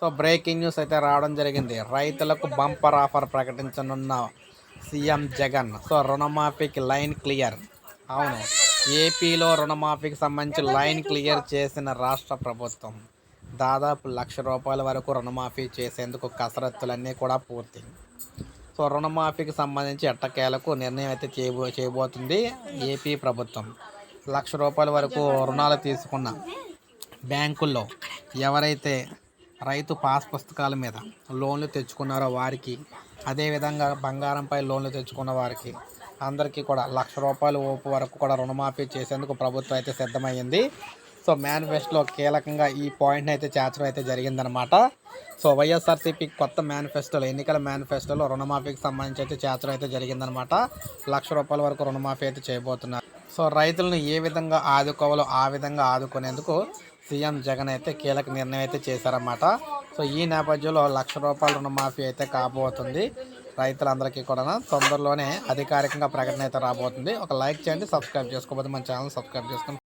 So breaking news అయితే రావడం జరిగింది. రైతులకు బంపర్ ఆఫర్ ప్రకటించనున్న సీఎం జగన్. సో రుణమాఫీకి లైన్ క్లియర్. అవును. ఏపీలో రుణమాఫీకి సంబంధించి లైన్ క్లియర్ చేసిన రాష్ట్ర ప్రభుత్వం దాదాపు లక్ష రూపాయల వరకు రుణమాఫీ చేసేందుకు కసరత్తులన్నీ కూడా పూర్తి. సో రుణమాఫీకి సంబంధించి ఎట్టకేలకు నిర్ణయం అయితే చేయబో చేయబోతుంది ఏపీ ప్రభుత్వం. లక్ష రూపాయల వరకు రుణాలు తీసుకున్న బ్యాంకుల్లో ఎవరైతే రైతు పాస్ పుస్తకాల మీద లోన్లు తెచ్చుకున్నారో వారికి? అదేవిధంగా బంగారంపై లోన్లు తెచ్చుకున్న వారికి అందరికీ కూడా లక్ష రూపాయల ఓపు వరకు కూడా రుణమాఫీ చేసేందుకు ప్రభుత్వం అయితే సిద్ధమైంది సో మేనిఫెస్టోలో కీలకంగా ఈ పాయింట్ని అయితే చేర్చడం అయితే జరిగిందనమాట సో వైఎస్ఆర్సీపీ కొత్త మేనిఫెస్టోలో ఎన్నికల మేనిఫెస్టోలో రుణమాఫీకి సంబంధించి అయితే చేర్చడం అయితే జరిగిందనమాట లక్ష రూపాయల వరకు రుణమాఫీ అయితే చేయబోతున్నారు. సో రైతులను ఏ విధంగా ఆదుకోవాలో ఆ విధంగా ఆదుకునేందుకు సీఎం జగన్ అయితే కీలక నిర్ణయం అయితే చేశారన్నమాట. సో ఈ నేపథ్యంలో లక్ష రూపాయల రుణమాఫీ అయితే కాబోతుంది. రైతులందరికీ కూడా తొందరలోనే అధికారికంగా ప్రకటన అయితే రాబోతుంది. ఒక లైక్ చేయండి సబ్స్క్రైబ్ చేసుకోబోతుంది మన ఛానల్ సబ్స్క్రైబ్ చేసుకుంటాం